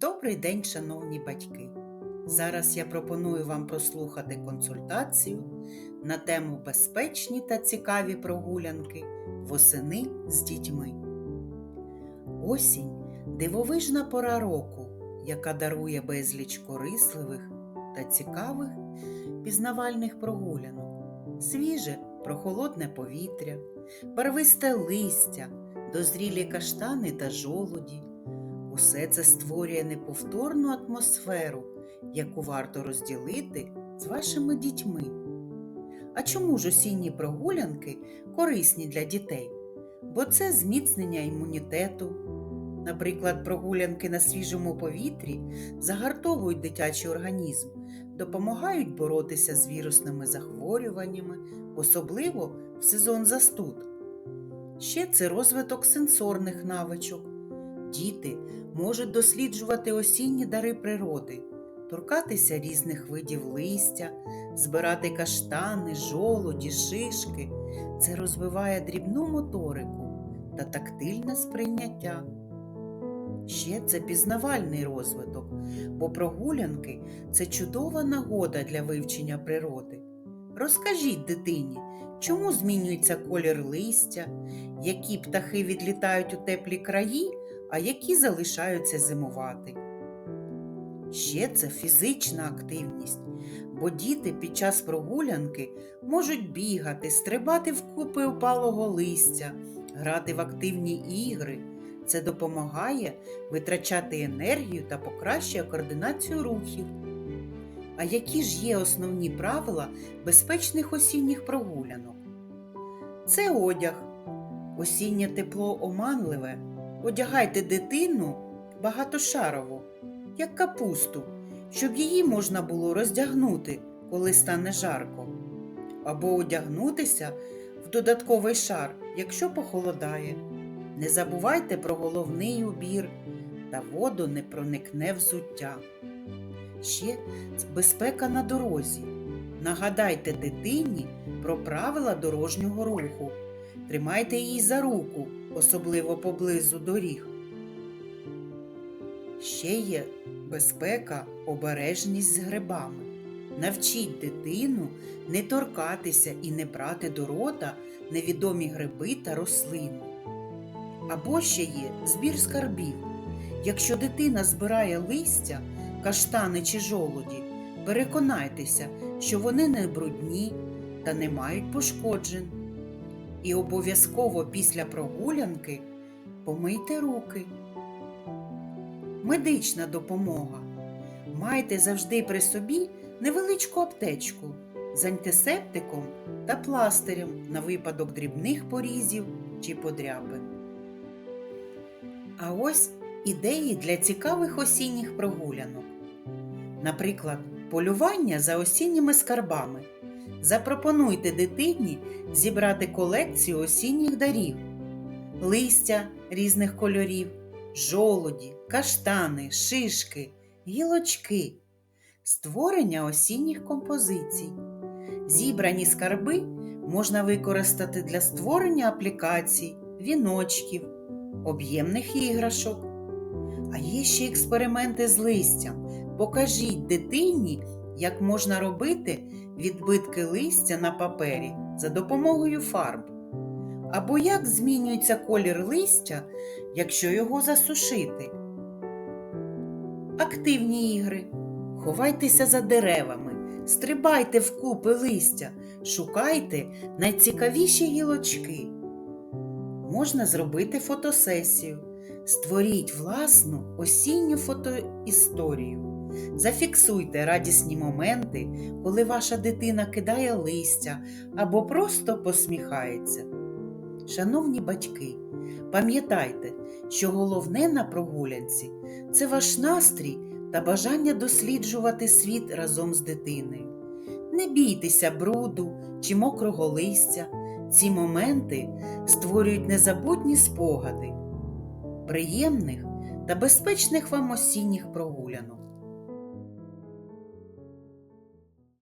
Добрий день, шановні батьки! Зараз я пропоную вам прослухати консультацію на тему безпечні та цікаві прогулянки восени з дітьми. Осінь дивовижна пора року, яка дарує безліч корисливих та цікавих пізнавальних прогулянок, свіже прохолодне повітря, барвисте листя, дозрілі каштани та жолуді. Усе це створює неповторну атмосферу, яку варто розділити з вашими дітьми. А чому ж осінні прогулянки корисні для дітей? Бо це зміцнення імунітету. Наприклад, прогулянки на свіжому повітрі загартовують дитячий організм, допомагають боротися з вірусними захворюваннями, особливо в сезон застуд. Ще це розвиток сенсорних навичок. Діти можуть досліджувати осінні дари природи, торкатися різних видів листя, збирати каштани, жолуді, шишки. Це розвиває дрібну моторику та тактильне сприйняття. Ще це пізнавальний розвиток, бо прогулянки це чудова нагода для вивчення природи. Розкажіть дитині, чому змінюється колір листя, які птахи відлітають у теплі краї, а які залишаються зимувати. Ще це фізична активність, бо діти під час прогулянки можуть бігати, стрибати в купи опалого листя, грати в активні ігри. Це допомагає витрачати енергію та покращує координацію рухів. А які ж є основні правила безпечних осінніх прогулянок? Це одяг. Осіннє тепло оманливе. Одягайте дитину багатошарову, як капусту, щоб її можна було роздягнути, коли стане жарко, або одягнутися в додатковий шар, якщо похолодає. Не забувайте про головний убір та воду не проникне взуття. Ще безпека на дорозі. Нагадайте дитині про правила дорожнього руху. Тримайте її за руку, особливо поблизу доріг. Ще є безпека, обережність з грибами. Навчіть дитину не торкатися і не брати до рота невідомі гриби та рослини. Або ще є збір скарбів. Якщо дитина збирає листя, каштани чи жолуді, переконайтеся, що вони не брудні та не мають пошкоджень. І обов'язково після прогулянки помийте руки. Медична допомога. Майте завжди при собі невеличку аптечку з антисептиком та пластирем на випадок дрібних порізів чи подряпин. А ось ідеї для цікавих осінніх прогулянок. Наприклад, полювання за осінніми скарбами. Запропонуйте дитині зібрати колекцію осінніх дарів, листя різних кольорів, жолуді, каштани, шишки, гілочки, створення осінніх композицій. Зібрані скарби можна використати для створення аплікацій, віночків, об'ємних іграшок. А є ще експерименти з листям. Покажіть дитині, як можна робити відбитки листя на папері за допомогою фарб. Або як змінюється колір листя, якщо його засушити. Активні ігри. Ховайтеся за деревами, стрибайте в купи листя, шукайте найцікавіші гілочки. Можна зробити фотосесію. Створіть власну осінню фотоісторію. Зафіксуйте радісні моменти, коли ваша дитина кидає листя або просто посміхається. Шановні батьки, пам'ятайте, що головне на прогулянці це ваш настрій та бажання досліджувати світ разом з дитиною. Не бійтеся бруду чи мокрого листя. Ці моменти створюють незабутні спогади, приємних та безпечних вам осінніх прогулянок.